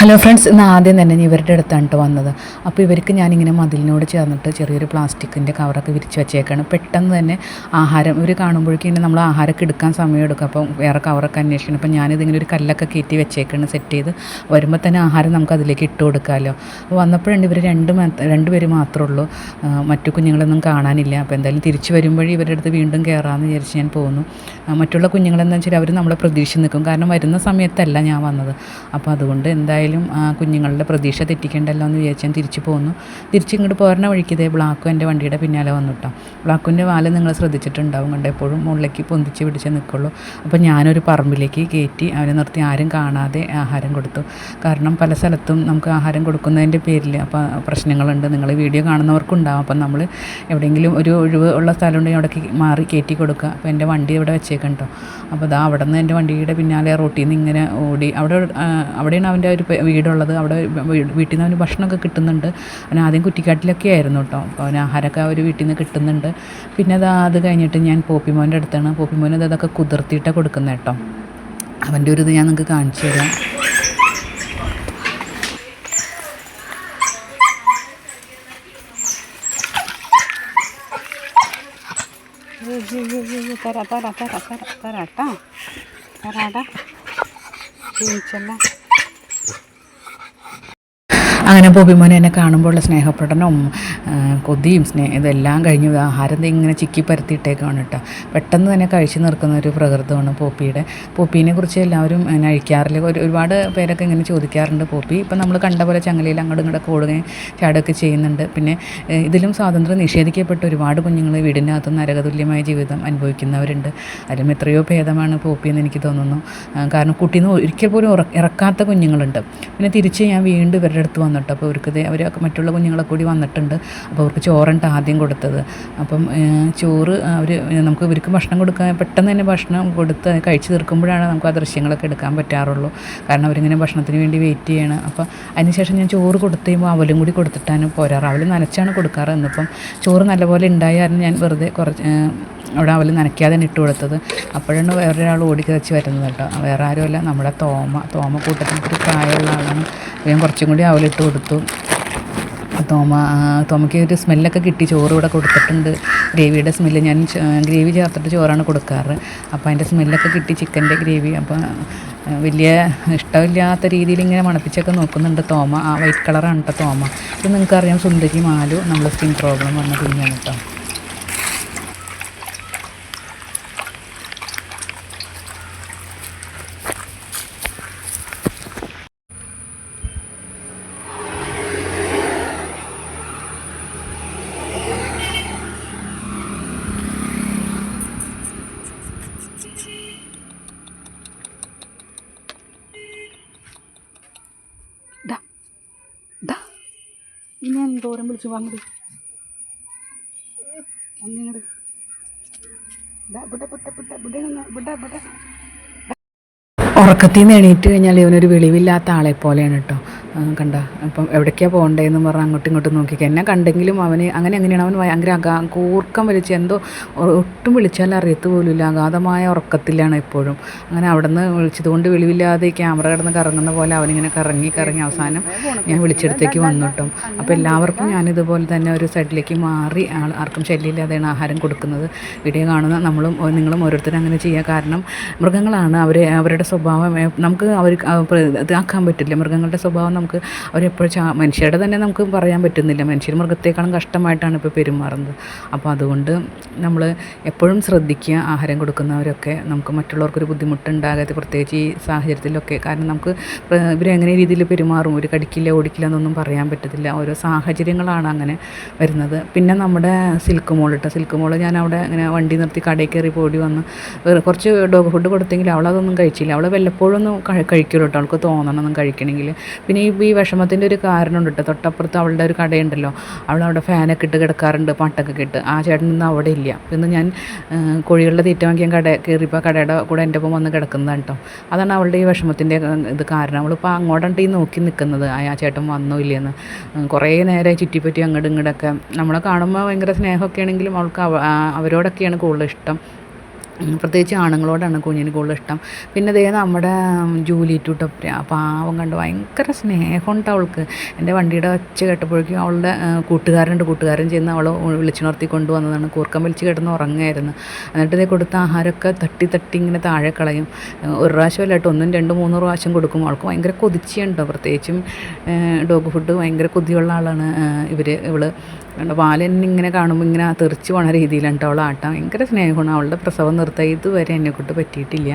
Hello friends ഇന്ന് ആദ്യം തന്നെ ഇവരുടെ അടുത്താണ് കേട്ടോ വന്നത്. അപ്പോൾ ഇവർക്ക് ഞാനിങ്ങനെ മതിലിനോട് ചേർന്നിട്ട് ചെറിയൊരു പ്ലാസ്റ്റിക്കിന്റെ കവറൊക്കെ വിരിച്ച് വെച്ചേക്കാണ്. പെട്ടെന്ന് തന്നെ ആഹാരം ഇവർ കാണുമ്പോഴേക്കും ഇങ്ങനെ നമ്മൾ ആഹാരമൊക്കെ എടുക്കാൻ സമയം എടുക്കും. അപ്പം വേറെ കവറൊക്കെ അന്വേഷിക്കണം. അപ്പോൾ ഞാനിതിങ്ങനെ ഒരു കല്ലൊക്കെ കയറ്റി വെച്ചേക്കാണ് സെറ്റ് ചെയ്ത്. വരുമ്പോൾ തന്നെ ആഹാരം നമുക്ക് അതിലേക്ക് ഇട്ട് കൊടുക്കാമല്ലോ. അപ്പോൾ വന്നപ്പോഴുണ്ട് ഇവർ രണ്ട് മാ- രണ്ട് പേര് മാത്രമേ ഉള്ളൂ. മറ്റു കുഞ്ഞുങ്ങളൊന്നും കാണാനില്ല. അപ്പോൾ എന്തായാലും തിരിച്ച് വരുമ്പോഴേ ഇവരുടെ അടുത്ത് വീണ്ടും കയറാമെന്ന് വിചാരിച്ച് ഞാൻ പോകുന്നു. മറ്റുള്ള കുഞ്ഞുങ്ങളെന്ന് വെച്ചാൽ അവർ നമ്മളെ പ്രതീക്ഷിച്ച് നിൽക്കും. കാരണം വരുന്ന സമയത്തല്ല ഞാൻ വന്നത്. അപ്പോൾ അതുകൊണ്ട് എന്തായാലും ആ, കുഞ്ഞുങ്ങളുടെ പ്രതീക്ഷ തെറ്റിക്കണ്ടല്ലോ എന്ന് വിചാരിച്ച് ഞാൻ തിരിച്ചു പോന്നു. തിരിച്ച് ഇങ്ങോട്ട് പോരണ വഴിക്ക് ഇതേ ബ്ലാക്കും എന്റെ വണ്ടിയുടെ പിന്നാലെ വന്നു കേട്ടോ ബ്ലാക്കിന്റെ വാൽ നിങ്ങൾ ശ്രദ്ധിച്ചിട്ടുണ്ടാവും കണ്ട? എപ്പോഴും മുകളിലേക്ക് പൊന്തിച്ച് പിടിച്ച് നിൽക്കുള്ളൂ. അപ്പോൾ ഞാനൊരു പറമ്പിലേക്ക് കയറ്റി അവനെ നിർത്തി. ആരും കാണാതെ ആഹാരം കൊടുത്തു. കാരണം പല സ്ഥലത്തും നമുക്ക് ആഹാരം കൊടുക്കുന്നതിന്റെ പേരിൽ അപ്പോൾ പ്രശ്നങ്ങളുണ്ട്. നിങ്ങൾ വീഡിയോ കാണുന്നവർക്കുണ്ടാവും. അപ്പം നമ്മൾ എവിടെയെങ്കിലും ഒരു ഒഴിവ് ഉള്ള സ്ഥലം ഉണ്ടെങ്കിൽ അവിടേക്ക് മാറി കയറ്റി കൊടുക്കുക. അപ്പോൾ എന്റെ വണ്ടി ഇവിടെ വെച്ചേക്കണ്ടോ അപ്പോൾ അതാ അവിടെ നിന്ന് എന്റെ വണ്ടിയുടെ പിന്നാലെ റോട്ടിൽ നിന്ന് ഇങ്ങനെ ഓടി. അവിടെ അവിടെയാണ് അവന്റെ ഒരു വീടുള്ളത്. അവിടെ വീട്ടിൽ നിന്ന് അവന് ഭക്ഷണമൊക്കെ കിട്ടുന്നുണ്ട്. അവൻ ആദ്യം കുറ്റിക്കാട്ടിലൊക്കെ ആയിരുന്നു കേട്ടോ. അപ്പോൾ അവന് ആഹാരമൊക്കെ അവർ വീട്ടിൽ നിന്ന് കിട്ടുന്നുണ്ട്. പിന്നെ അത് അത് കഴിഞ്ഞിട്ട് ഞാൻ പോപ്പിമോന്റെ അടുത്താണ്. പോപ്പിമോൻ അത് അതൊക്കെ കുതിർത്തിയിട്ടാണ് കൊടുക്കുന്നത് കേട്ടോ. അവന്റെ ഒരു ഇത് ഞാൻ നിങ്ങൾക്ക് കാണിച്ചു തരാം. തരാ തരാ തരാ തരാ തരാട്ടാ തരാടാ ക്ഷീണിച്ചല്ല. അങ്ങനെ ബോബിമോനെ എന്നെ കാണുമ്പോഴുള്ള സ്നേഹപ്പെടനും കൊതിയും സ്നേഹം ഇതെല്ലാം കഴിഞ്ഞു. ആഹാരം ഇങ്ങനെ ചിക്കി പരത്തിയിട്ടേക്കാണ് കേട്ടോ പെട്ടെന്ന് തന്നെ കഴിച്ചു നിർക്കുന്ന ഒരു പ്രകൃതമാണ് പോപ്പിയുടെ. പോപ്പീനെ കുറിച്ച് എല്ലാവരും അഴിക്കാറില്ല ഒരു ഒരുപാട് പേരൊക്കെ ഇങ്ങനെ ചോദിക്കാറുണ്ട് പോപ്പി. ഇപ്പം നമ്മൾ കണ്ട പോലെ ചങ്ങലയിൽ അങ്ങോട്ടും ഇങ്ങോട്ടൊക്കെ ഓടുകയും ചാടുകയൊക്കെ ചെയ്യുന്നുണ്ട്. പിന്നെ ഇതിലും സ്വാതന്ത്ര്യം നിഷേധിക്കപ്പെട്ട ഒരുപാട് കുഞ്ഞുങ്ങൾ വീടിനകത്ത് നരകതുല്യമായ ജീവിതം അനുഭവിക്കുന്നവരുണ്ട്. അതിലും എത്രയോ ഭേദമാണ് പോപ്പി എന്ന് എനിക്ക് തോന്നുന്നു. കാരണം കാരണം നിന്ന് ഒരിക്കൽ പോലും ഇറക്കാത്ത കുഞ്ഞുങ്ങളുണ്ട്. പിന്നെ തിരിച്ച് ഞാൻ വീണ്ടും ഇവരുടെ അടുത്ത് വന്നിട്ട് അപ്പോൾ അവർക്ക് അവർ മറ്റുള്ള കുഞ്ഞുങ്ങളെ കൂടി വന്നിട്ടുണ്ട്. അപ്പോൾ അവർക്ക് ചോറുണ്ട് ആദ്യം കൊടുത്തത്. അപ്പം ചോറ് അവർ നമുക്ക് ഇവർക്ക് ഭക്ഷണം കൊടുക്കാൻ പെട്ടെന്ന് തന്നെ ഭക്ഷണം കൊടുത്ത് കഴിച്ചു തീർക്കുമ്പോഴാണ് നമുക്ക് ആ ദൃശ്യങ്ങളൊക്കെ എടുക്കാൻ പറ്റാറുള്ളൂ. കാരണം അവരിങ്ങനെ ഭക്ഷണത്തിന് വേണ്ടി വെയിറ്റ് ചെയ്യണം. അപ്പോൾ അതിനുശേഷം ഞാൻ ചോറ് കൊടുത്ത് കഴിയുമ്പോൾ അവലും കൂടി കൊടുത്തിട്ടാണ് പോരാറ്. അവൽ നനച്ചാണ് കൊടുക്കാറ്. എന്നിപ്പം ചോറ് നല്ലപോലെ ഉണ്ടായാലും ഞാൻ വെറുതെ കുറച്ച് അവിടെ അവൽ നനയ്ക്കാതെ ഇട്ട് കൊടുത്തത്. അപ്പോഴാണ് വേറൊരാൾ ഓടിക്കതച്ച് വരുന്നത് കേട്ടോ. വേറെ ആരുമല്ല. നമ്മുടെ തോമ തോമ കൂട്ടത്തിൽ ഒരു പ്രായമുള്ള ആളാണ്. ഞാൻ കുറച്ചും കൂടി അവലിട്ട് കൊടുത്തു. തോമ തോമയ്ക്ക് ഒരു സ്മെല്ലൊക്കെ കിട്ടി. ചോറ് ഇവിടെ കൊടുത്തിട്ടുണ്ട്. ഗ്രേവിയുടെ സ്മെല്ല്. ഞാൻ ഗ്രേവി ചേർത്തിട്ട് ചോറാണ് കൊടുക്കാറ്. അപ്പോൾ അതിന്റെ സ്മെല്ലൊക്കെ കിട്ടി ചിക്കന്റെ ഗ്രേവി. അപ്പോൾ വലിയ ഇഷ്ടമില്ലാത്ത രീതിയിൽ ഇങ്ങനെ മണപ്പിച്ചൊക്കെ നോക്കുന്നുണ്ട് തോമ. ആ വൈറ്റ് കളറാണ് കേട്ടോ തോമ. ഇത് നിങ്ങൾക്കറിയാം സുന്ദരി മാലു നമ്മൾ സ്കിൻ പ്രോബ്ലം വന്ന കുഞ്ഞാണ് കേട്ടോ. ഇനി എന്തോരം വിളിച്ചു വാങ്ങട് ഉറക്കത്തിൽ നിന്ന് എണീറ്റ് കഴിഞ്ഞാൽ ഇവനൊരു വെളിവില്ലാത്ത ആളെ പോലെയാണ് കേട്ടോ. കണ്ട. അപ്പം എവിടേക്കാണ് പോകണ്ടേന്ന് പറഞ്ഞാൽ അങ്ങോട്ടും ഇങ്ങോട്ടും നോക്കി എന്നെ കണ്ടെങ്കിലും അവന് അങ്ങനെ എങ്ങനെയാണ് അവൻ ഭയങ്കര അകാ കൂർക്കം വലിച്ച് എന്തോ ഒട്ടും വിളിച്ചാൽ അറിയത്ത് പോലുമില്ല. അഗാധമായ ഉറക്കത്തിലാണ് എപ്പോഴും. അങ്ങനെ അവിടെ നിന്ന് വിളിച്ചതുകൊണ്ട് വിളിവില്ലാതെ ക്യാമറ കിടന്ന് കറങ്ങുന്ന പോലെ അവനിങ്ങനെ കറങ്ങി കറങ്ങി അവസാനം ഞാൻ വിളിച്ചെടുത്തേക്ക് വന്നു കേട്ടോ അപ്പോൾ എല്ലാവർക്കും ഞാനിതുപോലെ തന്നെ ഒരു സൈഡിലേക്ക് മാറി ആൾ ആർക്കും ശല്യമില്ലാതെയാണ് ആഹാരം കൊടുക്കുന്നത്. വീഡിയോ കാണുന്ന നമ്മളും നിങ്ങളും ഓരോരുത്തരും അങ്ങനെ ചെയ്യുക. കാരണം മൃഗങ്ങളാണ് അവർ അവരുടെ സ്വഭാവം. നമുക്ക് അവർ ഇതാക്കാൻ പറ്റില്ല. മൃഗങ്ങളുടെ സ്വഭാവം നമുക്ക് അവരെപ്പോഴും മനുഷ്യരുടെ തന്നെ നമുക്ക് പറയാൻ പറ്റുന്നില്ല. മനുഷ്യർ മൃഗത്തെക്കാളും കഷ്ടമായിട്ടാണ് ഇപ്പോൾ പെരുമാറുന്നത്. അപ്പോൾ അതുകൊണ്ട് നമ്മൾ എപ്പോഴും ശ്രദ്ധിക്കുക ആഹാരം കൊടുക്കുന്നവരൊക്കെ നമുക്ക് മറ്റുള്ളവർക്കൊരു ബുദ്ധിമുട്ടുണ്ടാകാതെ പ്രത്യേകിച്ച് ഈ സാഹചര്യത്തിലൊക്കെ കാരണം നമുക്ക് ഇവരെങ്ങനെ രീതിയിൽ പെരുമാറും? ഒരു കടിക്കില്ല ഓടിക്കില്ല എന്നൊന്നും പറയാൻ പറ്റത്തില്ല. ഓരോ സാഹചര്യങ്ങളാണ് അങ്ങനെ വരുന്നത്. പിന്നെ നമ്മുടെ സിൽക്ക് മോൾ ഇട്ട സിൽക്ക് മോൾ ഞാൻ അവിടെ ഇങ്ങനെ വണ്ടി നിർത്തി കടയിൽ കയറി പോടി വന്ന് കുറച്ച് ഡോഗ് ഫുഡ് കൊടുത്തെങ്കിൽ അവളതൊന്നും കഴിച്ചില്ല. അവൾ വല്ലപ്പോഴും ഒന്ന് കഴി- കഴിക്കുള്ളൂ കേട്ടോ. അവൾക്ക് തോന്നണം ഒന്നും കഴിക്കണമെങ്കിൽ. പിന്നെ ഈ ഈ വിഷമത്തിന്റെ ഒരു കാരണമുണ്ട് കേട്ടോ തൊട്ടപ്പുറത്ത് അവളുടെ ഒരു കടയുണ്ടല്ലോ. അവൾ അവിടെ ഫാനൊക്കെ ഇട്ട് കിടക്കാറുണ്ട് പാട്ടൊക്കെ ഇട്ട്. ആ ചേട്ടൻ ഇന്ന് അവിടെ ഇല്ല. ഇന്ന് ഞാൻ കോഴികളുടെ തീറ്റ വാങ്ങിയാൽ കട കയറിയപ്പോൾ കടയുടെ കൂടെ എന്റെ ഒപ്പം വന്ന് കിടക്കുന്നതാണ് കേട്ടോ അതാണ് അവളുടെ ഈ വിഷമത്തിന്റെ ഇത് കാരണം. അവളിപ്പോൾ അങ്ങോട്ടാണ് ഈ നോക്കി നിൽക്കുന്നത് ആ ചേട്ടൻ വന്നോ ഇല്ലയെന്ന് കുറേ നേരെ ചുറ്റിപ്പറ്റി അങ്ങോട്ടും ഇങ്ങോട്ടൊക്കെ നമ്മളെ കാണുമ്പോൾ ഭയങ്കര സ്നേഹമൊക്കെ ആണെങ്കിലും അവൾക്ക് അവരോടൊക്കെയാണ് കൂടുതൽ ഇഷ്ടം. പ്രത്യേകിച്ച് ആണുങ്ങളോടാണ് കുഞ്ഞിന് കൂടുതൽ ഇഷ്ടം. പിന്നെ ദേ നമ്മുടെ ജൂലി ടൂട്ടപ്ര പാവം കണ്ട് ഭയങ്കര സ്നേഹമുണ്ട് അവൾക്ക്. എന്റെ വണ്ടിയുടെ ഒച്ച കേട്ടപ്പോഴേക്കും അവളുടെ കൂട്ടുകാരുണ്ട് കൂട്ടുകാരൻ ചെന്ന് അവൾ വിളിച്ചു നിർത്തി കൊണ്ടുവന്നതാണ്. കൂർക്കം വലിച്ച് കിടന്ന് ഉറങ്ങായിരുന്നു. എന്നിട്ട് ഇതേ കൊടുത്ത ആഹാരമൊക്കെ തട്ടി തട്ടി ഇങ്ങനെ താഴെ കളയും. ഒരു പ്രാവശ്യം കേട്ടോ ഒന്നും രണ്ടും മൂന്ന് പ്രാവശ്യം കൊടുക്കും. അവൾക്ക് ഭയങ്കര കൊതിച്ചുണ്ടോ പ്രത്യേകിച്ചും ഡോഗ് ഫുഡ് ഭയങ്കര കൊതിയുള്ള ആളാണ് ഇവർ ഇവൾ. കണ്ടോ പാൽ തന്നെ ഇങ്ങനെ കാണുമ്പോൾ ഇങ്ങനെ തെറിച്ച് പോണ രീതിയിലാണ് കേട്ടോ അവൾ ആട്ടം. ഭയങ്കര സ്നേഹമാണ്. അവളുടെ പ്രസവം നിർത്താൻ ഇതുവരെ എന്നെ കൊണ്ട് പറ്റിയിട്ടില്ല.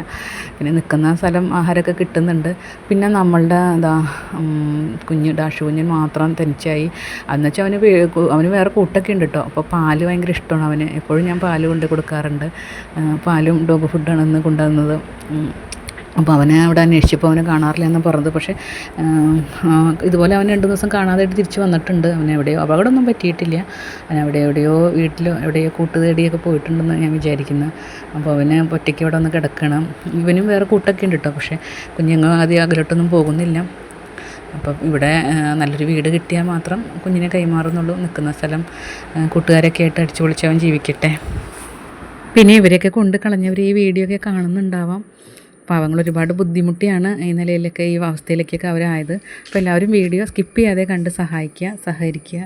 പിന്നെ നിൽക്കുന്ന സ്ഥലം ആഹാരമൊക്കെ കിട്ടുന്നുണ്ട്. പിന്നെ നമ്മളുടെ എന്താ കുഞ്ഞ് ഡാഷ് കുഞ്ഞ് മാത്രം തനിച്ചായി. എന്നുവെച്ചാൽ അവന് അവന് വേറെ കൂട്ടൊക്കെ ഉണ്ട് കേട്ടോ. അപ്പോൾ പാൽ ഭയങ്കര ഇഷ്ടമാണ് അവന്. എപ്പോഴും ഞാൻ പാൽ കൊണ്ട് കൊടുക്കാറുണ്ട്. പാലും ഡോഗ് ഫുഡാണ് ഇന്ന് കൊണ്ടുവന്നത്. അപ്പോൾ അവനെ അവിടെ അന്വേഷിച്ചപ്പോൾ അവനെ കാണാറില്ല എന്ന് പറഞ്ഞത്. പക്ഷേ ഇതുപോലെ അവൻ രണ്ട് ദിവസം കാണാതായിട്ട് തിരിച്ച് വന്നിട്ടുണ്ട്. അവൻ എവിടെയോ അപകടമൊന്നും പറ്റിയിട്ടില്ല. അവൻ അവിടെ എവിടെയോ വീട്ടിലോ എവിടെയോ കൂട്ടുതേടിയൊക്കെ പോയിട്ടുണ്ടെന്ന് ഞാൻ വിചാരിക്കുന്നു. അപ്പോൾ അവന് ഒറ്റയ്ക്ക് അവിടെ ഒന്ന് കിടക്കണം. ഇവനും വേറെ കൂട്ടൊക്കെ ഉണ്ട് കേട്ടോ പക്ഷേ കുഞ്ഞുങ്ങൾ ആദ്യം അകലോട്ടൊന്നും പോകുന്നില്ല. അപ്പം ഇവിടെ നല്ലൊരു വീട് കിട്ടിയാൽ മാത്രം കുഞ്ഞിനെ കൈമാറുന്നുള്ളൂ. നിൽക്കുന്ന സ്ഥലം കൂട്ടുകാരൊക്കെ ആയിട്ട് അടിച്ചു പൊളിച്ചവൻ ജീവിക്കട്ടെ. പിന്നെ ഇവരെയൊക്കെ കൊണ്ട് കളഞ്ഞവർ ഈ വീഡിയോ ഒക്കെ കാണുന്നുണ്ടാവാം. പാവങ്ങൾ ഒരുപാട് ബുദ്ധിമുട്ടിയാണ് ഈ നിലയിലൊക്കെ ഈ അവസ്ഥയിലേക്കൊക്കെ അവരായത്. അപ്പോൾ എല്ലാവരും വീഡിയോ സ്കിപ്പ് ചെയ്യാതെ കണ്ട് സഹായിക്കുക സഹകരിക്കുക.